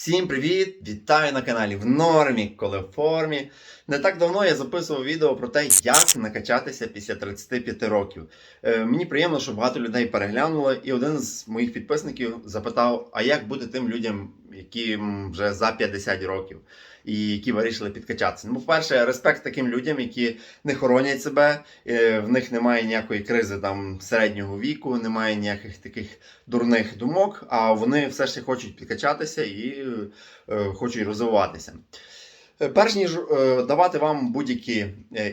Всім привіт! Вітаю на каналі в нормі, коли в формі. Не так давно я записував відео про те, як накачатися після 35 років. Е, мені приємно, що багато людей переглянуло, і один з моїх підписників запитав: а як бути тим людям, які вже за 50 років і які вирішили підкачатися? Ну, по-перше, респект таким людям, які не хоронять себе, е, в них немає ніякої кризи там середнього віку, немає ніяких таких дурних думок, а вони все ж хочуть підкачатися і е, хочуть розвиватися. Е, Перш ніж давати вам будь-які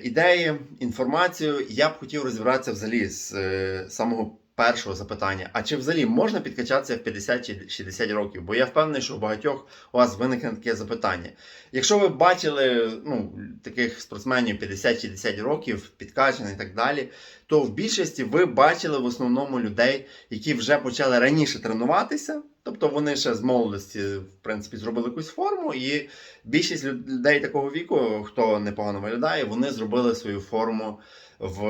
ідеї, інформацію, я б хотів розібратися взагалі з самого першого запитання. А чи взагалі можна підкачатися в 50 чи 60 років? Бо я впевнений, що у багатьох у вас виникне таке запитання. Якщо ви бачили ну, таких спортсменів 50-60 років, підкачаних і так далі, то в більшості ви бачили в основному людей, які вже почали раніше тренуватися. Тобто вони ще з молодості, в принципі, зробили якусь форму, і більшість людей такого віку, хто непогано виглядає, вони зробили свою форму в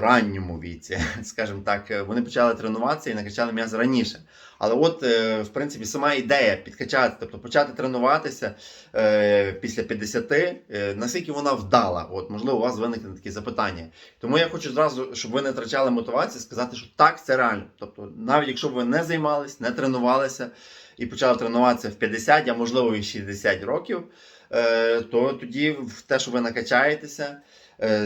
ранньому віці. Скажімо так, вони почали тренуватися і накачали м'яз раніше. Але от, е, в принципі, сама ідея підкачати, тобто почати тренуватися е, після 50, е, наскільки вона вдала, от можливо, у вас виникне такі запитання. Тому я хочу зразу, щоб ви не втрачали мотивацію, сказати, що так, це реально. Тобто, навіть якщо ви не займались, не тренувалися і почали тренуватися в 50, а можливо і 60 років, то тоді в те, що ви накачаєтеся,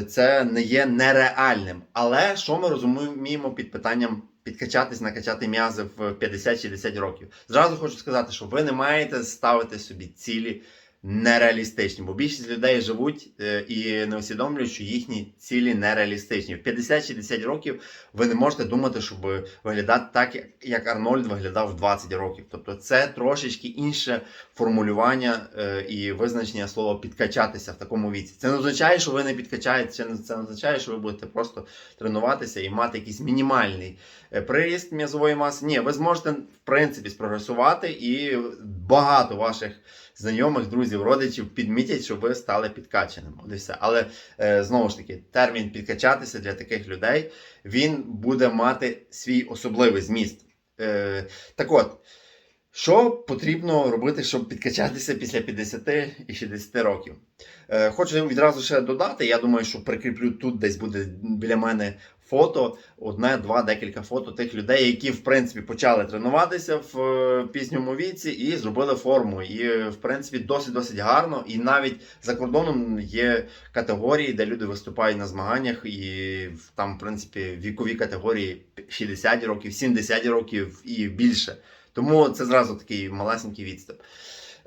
це не є нереальним. Але що ми розуміємо під питанням підкачатись, накачати м'язи в 50-60 років? Зразу хочу сказати, що ви не маєте ставити собі цілі нереалістичні, бо більшість людей живуть е, і не усвідомлюють, що їхні цілі нереалістичні. В 50-60 років ви не можете думати, щоб виглядати так, як- Арнольд виглядав в 20 років. Тобто це трошечки інше формулювання е, і визначення слова підкачатися в такому віці. Це не означає, що ви не підкачаєте, це не означає, що ви будете просто тренуватися і мати якийсь мінімальний е, приріст м'язової маси. Ні, ви зможете в принципі спрогресувати, і багато ваших знайомих, друзів, родичів підмітять, що ви стали підкачаним. От і все. Але е, знову ж таки, термін підкачатися для таких людей він буде мати свій особливий зміст. Е, так от. Що потрібно робити, щоб підкачатися після 50 і 60 років? Е, хочу відразу ще додати. Я думаю, що прикріплю тут десь буде біля мене фото, одне, два, декілька фото тих людей, які в принципі почали тренуватися в е, пізньому віці і зробили форму. І в принципі досить досить гарно. І навіть за кордоном є категорії, де люди виступають на змаганнях, і там, в принципі, вікові категорії 60 років, 70 років і більше. Тому це зразу такий малесенький відступ.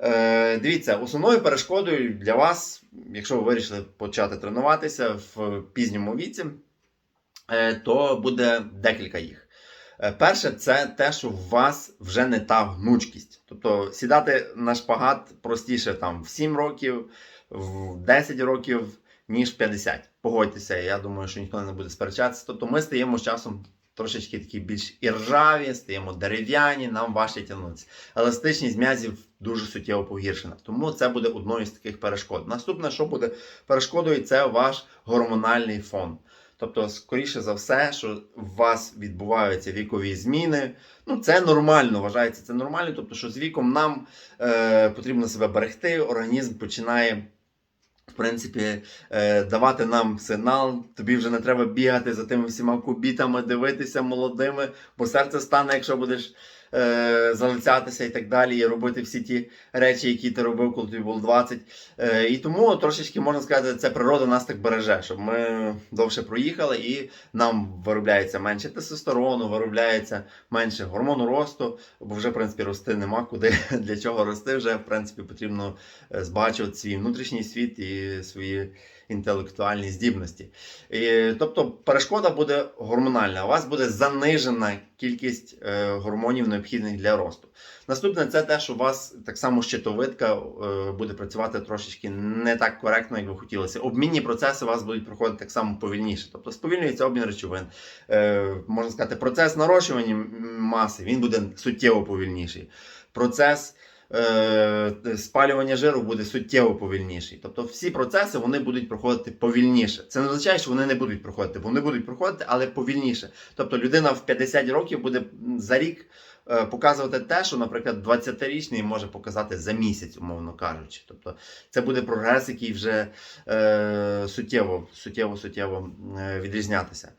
Е, дивіться, основною перешкодою для вас, якщо ви вирішили почати тренуватися в пізньому віці, то буде декілька їх. Е, перше, це те, що у вас вже не та гнучкість. Тобто сідати на шпагат простіше там в 7 років, в 10 років, ніж 50. Погодьтеся, я думаю, що ніхто не буде сперечатися. Тобто ми стаємо з часом трошечки такі більш іржаві, стаємо дерев'яні, нам важче тягнутися. Еластичність м'язів дуже суттєво погіршена. Тому це буде одною з таких перешкод. Наступне, що буде перешкодою, це ваш гормональний фон. Тобто, скоріше за все, що у вас відбуваються вікові зміни. Ну, це нормально, вважається це нормально. Тобто, що з віком нам е, потрібно себе берегти, організм починає. В принципі, е, давати нам сигнал, тобі вже не треба бігати за тими всіма кубітами, дивитися молодими, бо серце стане, якщо будеш е, залицятися і так далі, і робити всі ті речі, які ти робив, коли тобі було 20. Е, і тому трошечки можна сказати, це природа нас так береже, щоб ми довше проїхали і нам виробляється менше тестостерону, виробляється менше гормону росту, бо вже в принципі рости нема куди для чого рости. Вже в принципі потрібно е, збагачувати свій внутрішній світ і свої інтелектуальні здібності. І, тобто перешкода буде гормональна. У вас буде занижена кількість е, гормонів необхідних для росту. Наступне це те, що у вас так само щитовидка е, буде працювати трошечки не так коректно, як ви хотілося. Обмінні процеси у вас будуть проходити так само повільніше. Тобто сповільнюється обмін речовин. Е, можна сказати, процес нарощування маси він буде суттєво повільніший. Процес спалювання жиру буде суттєво повільніший. Тобто всі процеси вони будуть проходити повільніше. Це не означає, що вони не будуть проходити, вони будуть проходити, але повільніше. Тобто людина в 50 років буде за рік е, показувати те, що, наприклад, 20-річний може показати за місяць, умовно кажучи. Тобто це буде прогрес, який вже е, суттєво, суттєво, суттєво е, відрізнятися.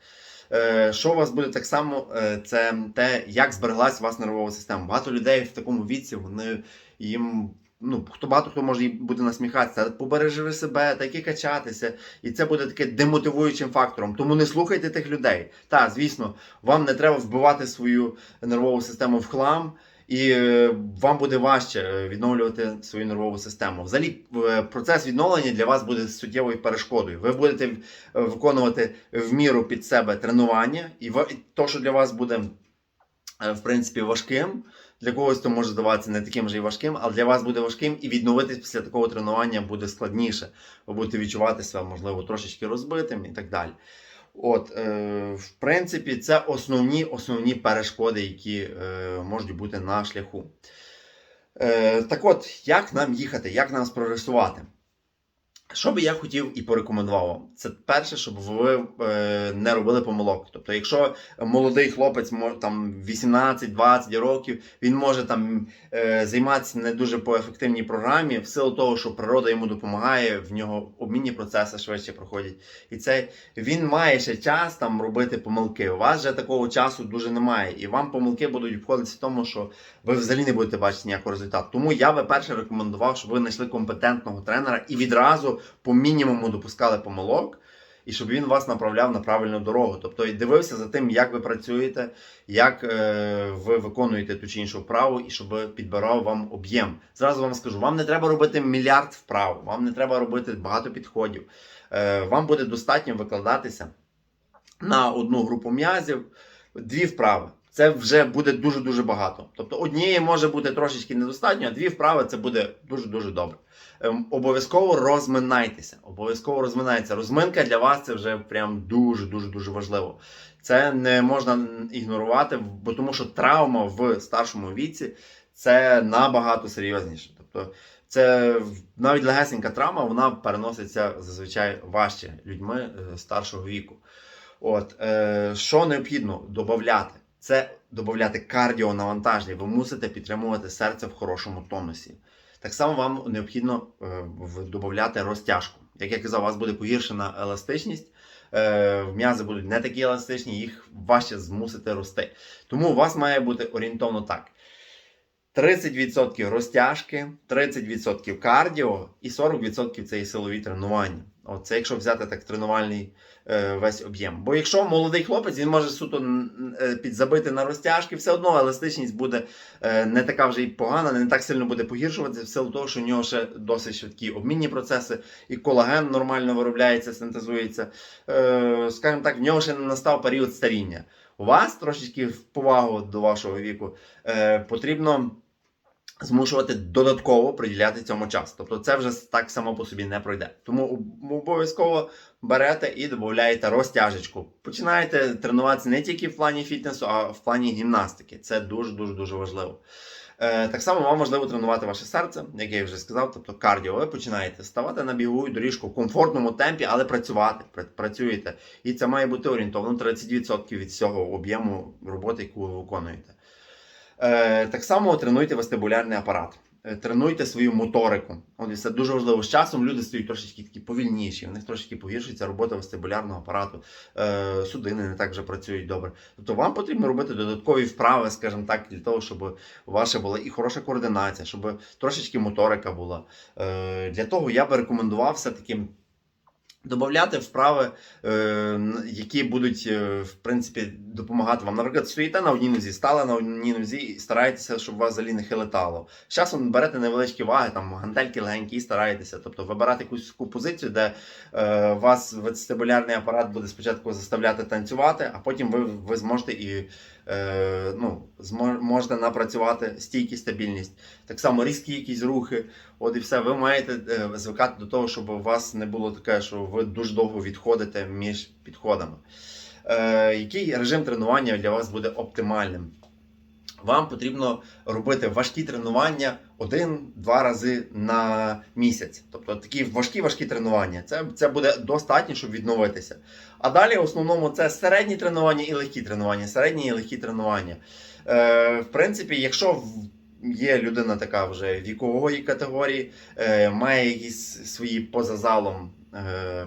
Е, Що у вас буде так само, е, це те, як збереглась у вас нервова система. Багато людей в такому віці, вони їм. Ну, хто багато хто може буде насміхатися, побережи себе, таки качатися, і це буде таке демотивуючим фактором. Тому не слухайте тих людей. Та, звісно, вам не треба вбивати свою нервову систему в хлам, і е, вам буде важче е, відновлювати свою нервову систему. Взагалі, е, процес відновлення для вас буде суттєвою перешкодою. Ви будете виконувати в міру під себе тренування, і то, що для вас буде в принципі важким. Для когось то може здаватися не таким же і важким, але для вас буде важким і відновитись після такого тренування буде складніше. Ви будете відчувати себе, можливо, трошечки розбитим і так далі. От, е, в принципі, це основні, основні перешкоди, які е, можуть бути на шляху. Е, так от, як нам їхати, як нам спрогресувати? Що би я хотів і порекомендував вам? Це перше, щоб ви е, не робили помилок. Тобто, якщо молодий хлопець там 18-20 років, він може там е, займатися не дуже по ефективній програмі, в силу того, що природа йому допомагає, в нього обмінні процеси швидше проходять. І це він має ще час там робити помилки. У вас же такого часу дуже немає. І вам помилки будуть обходитися в тому, що ви взагалі не будете бачити ніякого результату. Тому я би перше рекомендував, щоб ви знайшли компетентного тренера і відразу по мінімуму допускали помилок, і щоб він вас направляв на правильну дорогу. Тобто і дивився за тим, як ви працюєте, як е, ви виконуєте ту чи іншу вправу, і щоб підбирав вам об'єм. Зразу вам скажу, вам не треба робити мільярд вправ, вам не треба робити багато підходів. Е, вам буде достатньо викладатися на одну групу м'язів, дві вправи. Це вже буде дуже-дуже багато. Тобто однієї може бути трошечки недостатньо, а дві вправи це буде дуже-дуже добре. Ем, обов'язково розминайтеся. Обов'язково розминайтеся. Розминка для вас це вже прям дуже-дуже дуже важливо. Це не можна ігнорувати, бо тому що травма в старшому віці це набагато серйозніше. Тобто, це навіть легесенька травма, вона переноситься зазвичай важче людьми е, старшого віку. От, е, що необхідно додати? Це додати кардіонавантаження. Ви мусите підтримувати серце в хорошому тонусі. Так само вам необхідно е, додати розтяжку. Як я казав, у вас буде погіршена еластичність, е, м'язи будуть не такі еластичні, їх важче змусити рости. Тому у вас має бути орієнтовно так: 30% розтяжки, 30% кардіо і 40% це і силові тренування. От це якщо взяти так тренувальний е, весь об'єм. Бо якщо молодий хлопець, він може суто е, підзабити на розтяжки, все одно еластичність буде е, не така вже й погана, не так сильно буде погіршуватися, в силу того, що у нього ще досить швидкі обмінні процеси, і колаген нормально виробляється, синтезується. Е, скажімо так, в нього ще не настав період старіння. У вас трошечки в повагу до вашого віку е, потрібно змушувати додатково приділяти цьому час. Тобто це вже так само по собі не пройде. Тому обов'язково берете і додаєте розтяжечку. Починаєте тренуватися не тільки в плані фітнесу, а в плані гімнастики. Це дуже дуже важливо. Е, так само вам важливо тренувати ваше серце, як я вже сказав, тобто кардіо. Ви починаєте ставати на бігову доріжку в комфортному темпі, але працювати. Працюєте. І це має бути орієнтовно 30% від всього об'єму роботи, яку ви виконуєте. Е, так само тренуйте вестибулярний апарат. Е, Тренуйте свою моторику. От це дуже важливо. З часом люди стають трошечки такі повільніші, в них трошечки погіршується робота вестибулярного апарату, е, судини не так вже працюють добре. Тобто вам потрібно робити додаткові вправи, скажімо так, для того, щоб у ваша була і хороша координація, щоб трошечки моторика була. Для того я би рекомендував все-таки Додати вправи, е, які будуть е, в принципі допомагати вам. Наприклад, стоїте на одній нозі, стали на одній нозі і стараєтеся, щоб вас взагалі не хилитало. З часом берете невеличкі ваги, там гантельки легенькі, і стараєтеся. Тобто вибирати якусь таку позицію, де е, вас вестибулярний апарат буде спочатку заставляти танцювати, а потім ви, ви зможете і е, ну, можна напрацювати стійкість, стабільність. Так само різкі якісь рухи. От і все, ви маєте е, звикати до того, щоб у вас не було таке, що ви дуже довго відходите між підходами. Е, який режим тренування для вас буде оптимальним? Вам потрібно робити важкі тренування один-два рази на місяць. Тобто такі важкі важкі тренування. Це, це буде достатньо, щоб відновитися. А далі в основному це середні тренування і легкі тренування. Середні і легкі тренування. Е, в принципі, якщо є людина така вже вікової категорії, е, має якісь свої поза залом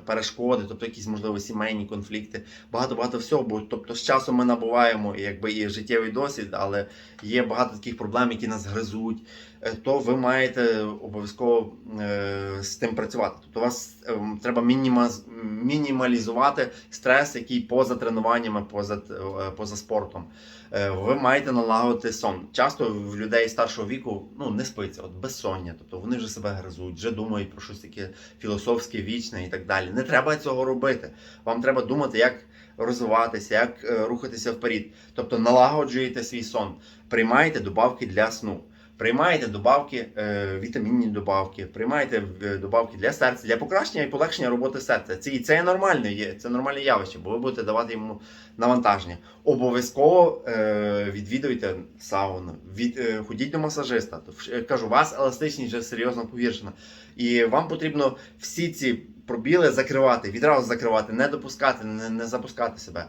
перешкоди, тобто якісь можливо сімейні конфлікти, багато багато всього. Бо тобто з часом ми набуваємо якби і життєвий досвід, але є багато таких проблем, які нас гризуть. е, То ви маєте обов'язково е, з тим працювати. Тобто, у вас е, треба мініма, мінімалізувати стрес, який поза тренуваннями, поза, е, поза спортом. Е, ви маєте налагодити сон. Часто в людей старшого віку ну, не спиться, от безсоння. Тобто вони вже себе гризуть, вже думають про щось таке філософське, вічне і так далі. Не треба цього робити. Вам треба думати, як розвиватися, як е, рухатися вперед. Тобто налагоджуєте свій сон, приймаєте добавки для сну. Приймаєте добавки, е, вітамінні добавки, приймаєте е, добавки для серця, для покращення і полегшення роботи серця. Це, і це є нормальне, є, це нормальне явище, бо ви будете давати йому навантаження. Обов'язково е, відвідуйте сауну, від, е, ходіть до масажиста. Е, Кажу, у вас еластичність вже серйозно погіршена. І вам потрібно всі ці пробіли закривати, відразу закривати, не допускати, не, не запускати себе.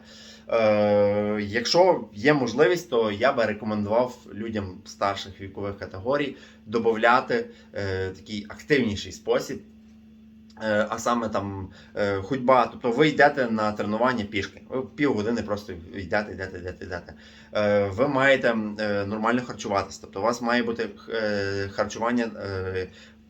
Е, якщо є можливість, то я би рекомендував людям старших вікових категорій додати е, такий активніший спосіб. Е, А саме там е, ходьба, тобто ви йдете на тренування пішки. Ви півгодини просто йдете, йдете, йдете, йдете. Е, Ви маєте нормально харчуватися. Тобто у вас має бути харчування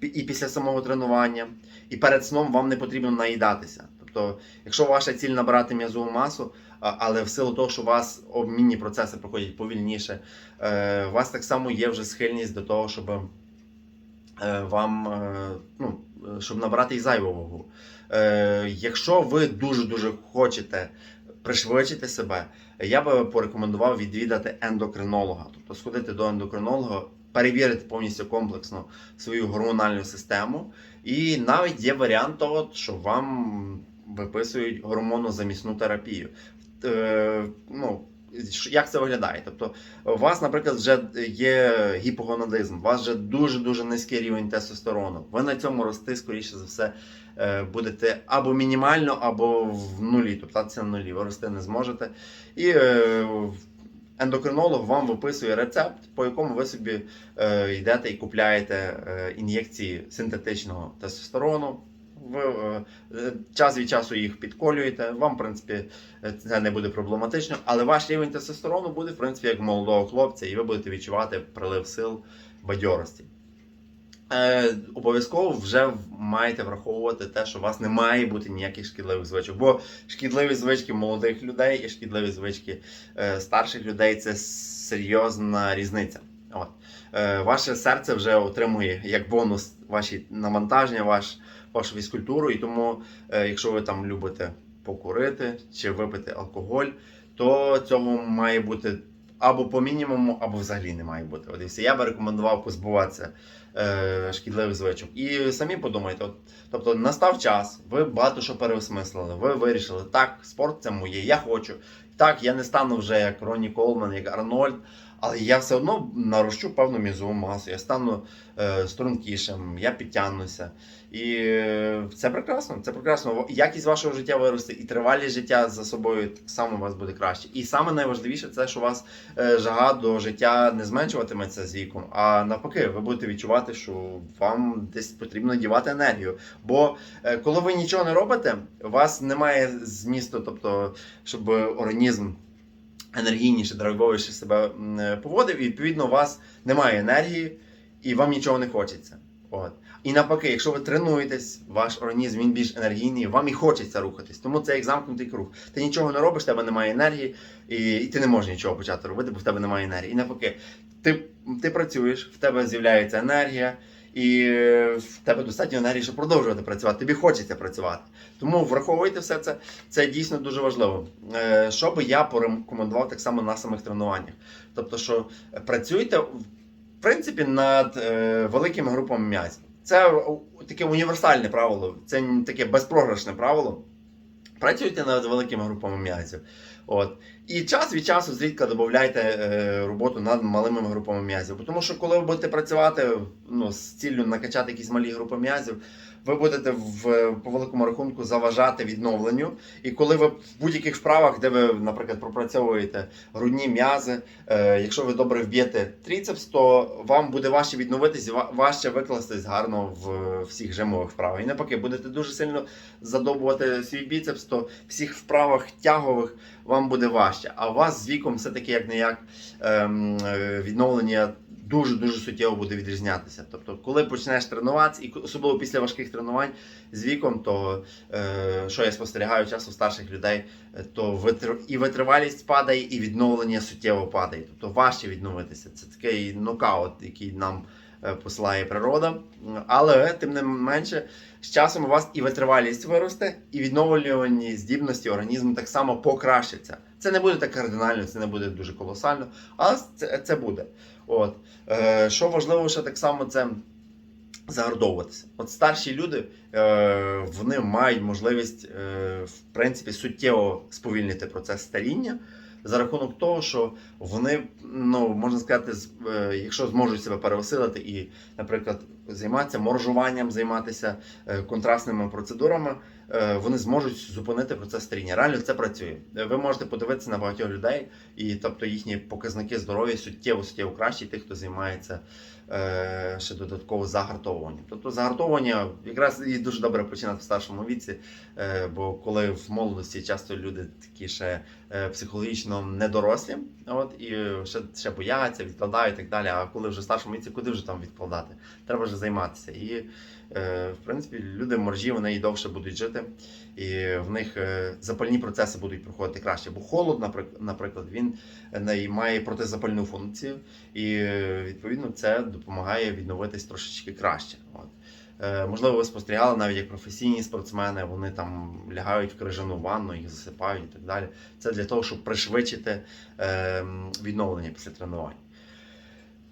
і після самого тренування, і перед сном вам не потрібно наїдатися. Тобто, якщо ваша ціль набирати м'язову масу, але в силу того, що у вас обмінні процеси проходять повільніше, е, у вас так само є вже схильність до того, щоб е, вам е, ну, щоб набрати і зайву вагу. Якщо ви дуже-дуже хочете пришвидшити себе, я би порекомендував відвідати ендокринолога, тобто сходити до ендокринолога, перевірити повністю комплексно свою гормональну систему. І навіть є варіант того, що вам виписують гормонозамісну терапію. Е, ну, як це виглядає? Тобто, у вас, наприклад, вже є гіпогонадизм, у вас вже дуже-дуже низький рівень тестостерону. Ви на цьому рости, скоріше за все, е, будете або мінімально, або в нулі, тобто це на нулі, ви рости не зможете. І е, ендокринолог вам виписує рецепт, по якому ви собі е, йдете і купляєте е, ін'єкції синтетичного тестостерону. Ви е, час від часу їх підколюєте. Вам, в принципі, це не буде проблематично, але ваш рівень тестостерону буде, в принципі, як молодого хлопця, і ви будете відчувати прилив сил бадьорості. Е, обов'язково вже маєте враховувати те, що у вас не має бути ніяких шкідливих звичок. Бо шкідливі звички молодих людей і шкідливі звички е, старших людей це серйозна різниця. От. Е, ваше серце вже отримує як бонус ваші навантаження, ваш, вашу фізкультуру, і тому, е, якщо ви там любите покурити чи випити алкоголь, то цього має бути або по мінімуму, або взагалі не має бути. От. Я би рекомендував позбуватися е, шкідливих звичок. І самі подумайте, от, тобто настав час, ви багато що переосмислили, ви вирішили, так, спорт це моє, я хочу. Так, я не стану вже як Ронні Колман, як Арнольд, але я все одно нарощу певну мізову масу, я стану е, стрункішим, я підтягнуся. І е, це прекрасно, це прекрасно. Якість вашого життя виросте, і тривалість життя за собою так само у вас буде краще. І саме найважливіше це, що у вас е, жага до життя не зменшуватиметься з віком, а навпаки, ви будете відчувати, що вам десь потрібно дівати енергію. Бо е, коли ви нічого не робите, у вас немає змісту, тобто, щоб організм енергійніше, драйвовіше себе поводив, і відповідно у вас немає енергії і вам нічого не хочеться. От. І навпаки, якщо ви тренуєтесь, ваш організм він більш енергійний, вам і хочеться рухатись. Тому це як замкнутий круг. Ти нічого не робиш, в тебе немає енергії, і, і ти не можеш нічого почати робити, бо в тебе немає енергії. І навпаки, ти, ти працюєш, в тебе з'являється енергія, і е, в тебе достатньо енергії, щоб продовжувати працювати. Тобі хочеться працювати. Тому враховуйте все це. Це дійсно дуже важливо. Е, Що би я порекомендував так само на самих тренуваннях. Тобто, що працюйте в принципі над е, великими групами м'язів. Це таке універсальне правило, це таке безпрограшне правило. Працюйте над великими групами м'язів. От. І час від часу зрідка додайте е, роботу над малими групами м'язів. Тому що коли ви будете працювати ну, з ціллю накачати якісь малі групи м'язів, ви будете в, по великому рахунку заважати відновленню. І коли ви в будь-яких вправах, де ви, наприклад, пропрацьовуєте грудні м'язи, е, якщо ви добре вб'єте тріцепс, то вам буде важче відновитись, ва- важче викластись гарно в всіх жимових вправах. І навпаки, будете дуже сильно задобувати свій біцепс, то всіх вправах тягових вам буде важче. А у вас з віком все-таки як не як ем, е, відновлення дуже дуже суттєво буде відрізнятися. Тобто, коли почнеш тренуватися, і особливо після важких тренувань з віком, то е, що я спостерігаю часто старших людей, е, то витр... і витривалість падає, і відновлення суттєво падає. Тобто важче відновитися. Це такий нокаут, який нам е, посилає природа. Але тим не менше, з часом у вас і витривалість виросте, і відновлювані здібності організму так само покращаться. Це не буде так кардинально, це не буде дуже колосально, але це, це буде. От. Е, що важливо, ще так само це загартовуватися. От старші люди е, вони мають можливість е, в принципі суттєво сповільнити процес старіння за рахунок того, що вони, ну можна сказати, е, якщо зможуть себе переосилити і, наприклад, займатися моржуванням, займатися е, контрастними процедурами, вони зможуть зупинити процес старіння. Реально це працює. Е, Ви можете подивитися на багатьох людей, і тобто їхні показники здоров'я суттєво суттєво кращі тих, хто займається е, ще додатково загартовуванням. Тобто загартовування якраз і дуже добре починати в старшому віці, е, бо коли в молодості часто люди такі ще е, психологічно недорослі, от і ще, ще бояться, відкладають і так далі. А коли вже в старшому віці, куди вже там відкладати? Треба вже займатися. І е, в принципі люди моржі вони і довше будуть жити, і в них е, запальні процеси будуть проходити краще. Бо холод, наприклад, він е, має протизапальну функцію, і е, відповідно це допомагає відновитись трошечки краще. От. Е, Можливо, ви спостерігали навіть як професійні спортсмени, вони там лягають в крижану ванну, їх засипають і так далі. Це для того, щоб пришвидшити е, відновлення після тренувань.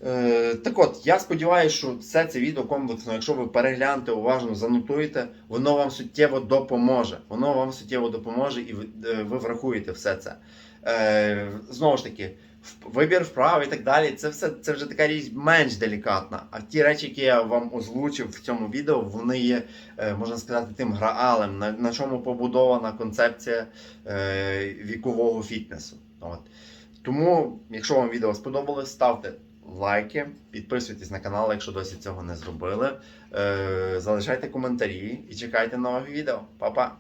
Е, так от, я сподіваюся, що все це відео комплексно, якщо ви переглянете, уважно занотуєте, воно вам суттєво допоможе. Воно вам суттєво допоможе і ви, е, врахуєте все це. Е, знову ж таки, вибір вправ і так далі, це все це вже така річ менш делікатна. А ті речі, які я вам озвучив в цьому відео, вони є, можна сказати, тим граалем, на, на чому побудована концепція вікового фітнесу. От. Тому, якщо вам відео сподобалось, ставте лайки, підписуйтесь на канал, якщо досі цього не зробили. Е, залишайте коментарі і чекайте нових відео. Па-па!